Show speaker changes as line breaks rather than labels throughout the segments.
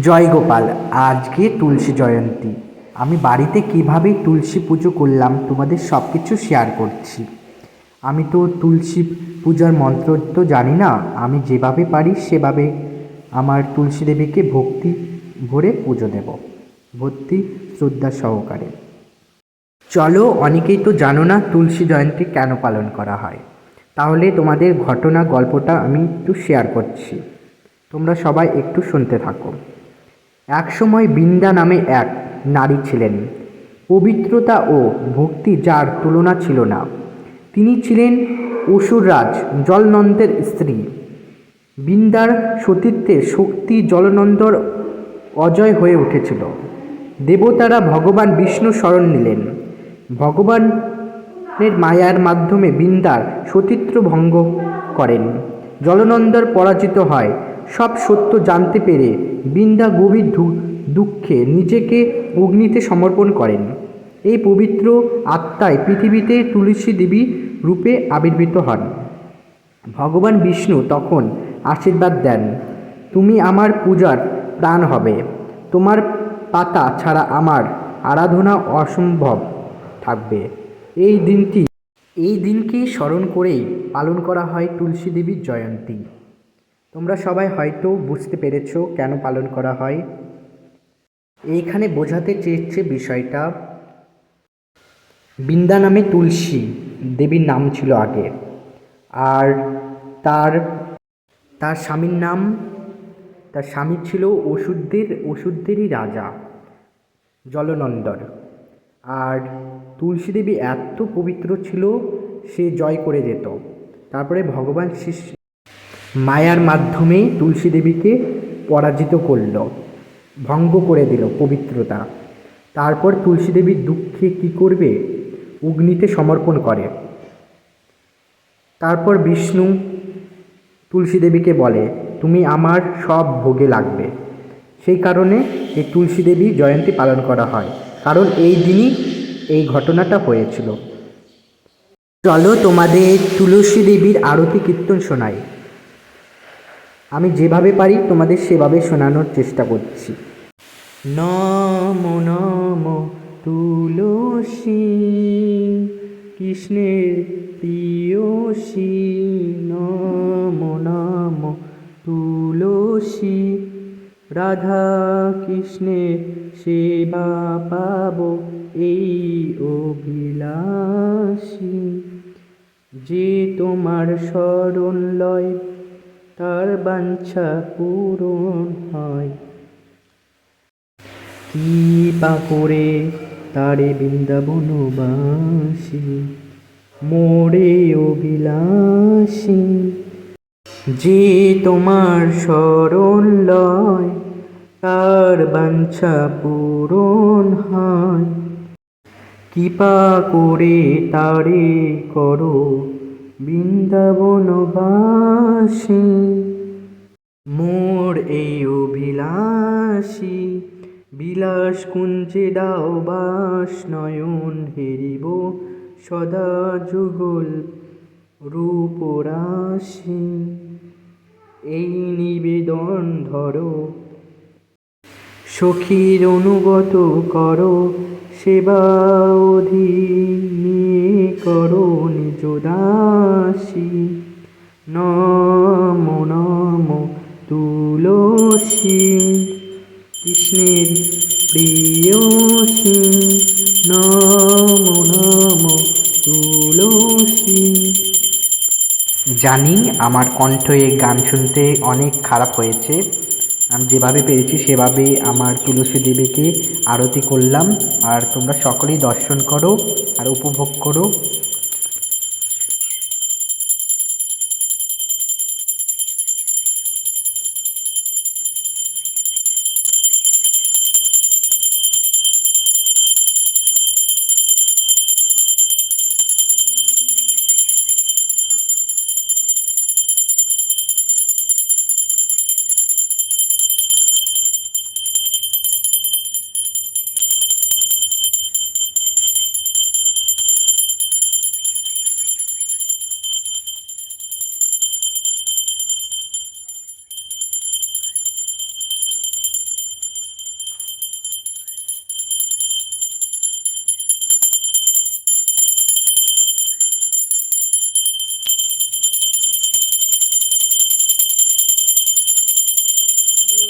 জয় গোপাল, আজকে তুলসী জয়ন্তী। আমি বাড়িতে কীভাবে তুলসী পুজো করলাম তোমাদের সব কিছু শেয়ার করছি। আমি তো তুলসী পূজার মন্ত্র তো জানি না, আমি যেভাবে পারি সেভাবে আমার তুলসী দেবীকে ভক্তি ভরে পুজো দেব। ভক্তি, শ্রদ্ধা সহকারে। চলো, অনেকেই তো জানো না তুলসী জয়ন্তী কেন পালন করা হয়। তাহলে তোমাদের ঘটনা গল্পটা আমি একটু শেয়ার করছি। তোমরা সবাই একটু শুনতে থাকো। এক সময় বৃন্দা নামে এক নারী ছিলেন। পবিত্রতা ও ভক্তি যার তুলনা ছিল না। তিনি ছিলেন অসুররাজ জলনন্দের স্ত্রী। বৃন্দার সতীত্বের শক্তি জলনন্দর অজয় হয়ে উঠেছিল। দেবতারা ভগবান বিষ্ণু শরণ নিলেন। ভগবানের মায়ার মাধ্যমে বৃন্দার সতীত্ব ভঙ্গ করেন। জলনন্দর পরাজিত হয়। সব সত্য জানতে পেরে বৃন্দা গভীর দুঃখে নিজেকে অগ্নিতে সমর্পণ করেন। এই পবিত্র আত্মায় পৃথিবীতে তুলসী দেবী রূপে আবির্ভূত হন। ভগবান বিষ্ণু তখন আশীর্বাদ দেন, তুমি আমার পূজার প্রাণ হবে। তোমার পাতা ছাড়া আমার আরাধনা অসম্ভব থাকবে। এই দিনটি এই দিনকে স্মরণ করেই পালন করা হয় তুলসী দেবীর জয়ন্তী। তোমরা সবাই হয়তো বুঝতে পেরেছ কেন পালন করা হয়। এইখানে বোঝাতে চেয়েছে বিষয়টা। বৃন্দা নামে তুলসী দেবীর নাম ছিল আগে। আর তার তার স্বামীর নাম, তার স্বামী ছিল ওষুধদের, ওষুধদেরই রাজা, জলনন্দর। আর তুলসী দেবী এত পবিত্র ছিল, সে জয় করে যেত। তারপরে ভগবান শিষ্য মায়ার মাধ্যমে তুলসী দেবীকে পরাজিত করল, ভঙ্গ করে দিল পবিত্রতা। তারপর তুলসী দেবীর দুঃখে কী করবে? অগ্নিতে সমর্পণ করে। তারপর বিষ্ণু তুলসী দেবীকে বলে, তুমি আমার সব ভোগে লাগবে। সেই কারণে এই তুলসী দেবী জয়ন্তী পালন করা হয়। কারণ এই দিনই এই ঘটনাটা হয়েছিল। চলো তোমাদের তুলসী দেবীর আরতি কীর্তন শোনাই। আমি যেভাবে পারি তোমাদের সেভাবে শোনানোর চেষ্টা করছি। নম নম, তুলসী, কৃষ্ণের প্রিয়সী। নম নম, তুলসী, রাধা কৃষ্ণের সেবা পাব এই অভিলাষী। যে তোমার শরণ লয় তার বাঞ্ছা পূরণ হয়? কৃপা করে তারে বৃন্দাবনবাসী মোরে অভিলাষী? যে তোমার শরণ লয় তার বাঞ্ছা পূরণ হয়? কৃপা করে তারে করো বৃন্দাবনবাসী, মোর এই অভিলাষী বিলাস কুঞ্জে দাও বাস, নয়ন হেরিব সদা যুগল রূপরাশি। এই নিবেদন ধরো, সখীর অনুগত করো, সেবা অধীনে করো। নিজ নম নম, তুলসী। কৃষ্ণের প্রিয়সী নম নম, তুলসী। জানি আমার কণ্ঠ এই গান শুনতে অনেক খারাপ হয়েছে। আমি যেভাবে পেরেছি সেভাবে আমার তুলসী দেবীকে আরতি করলাম। আর তোমরা সকলেই দর্শন করো আর উপভোগ করো।
Oh,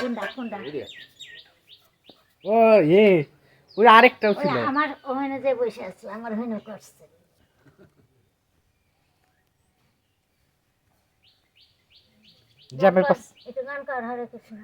কোনটা কোনটা?
ও এ ওই আরেকটাও ছিল।
আমার ওখানে যে বসে আছে আমার ওখানে করছে।
জ্যাপের পাশ
এটা গান কর হরে কৃষ্ণ।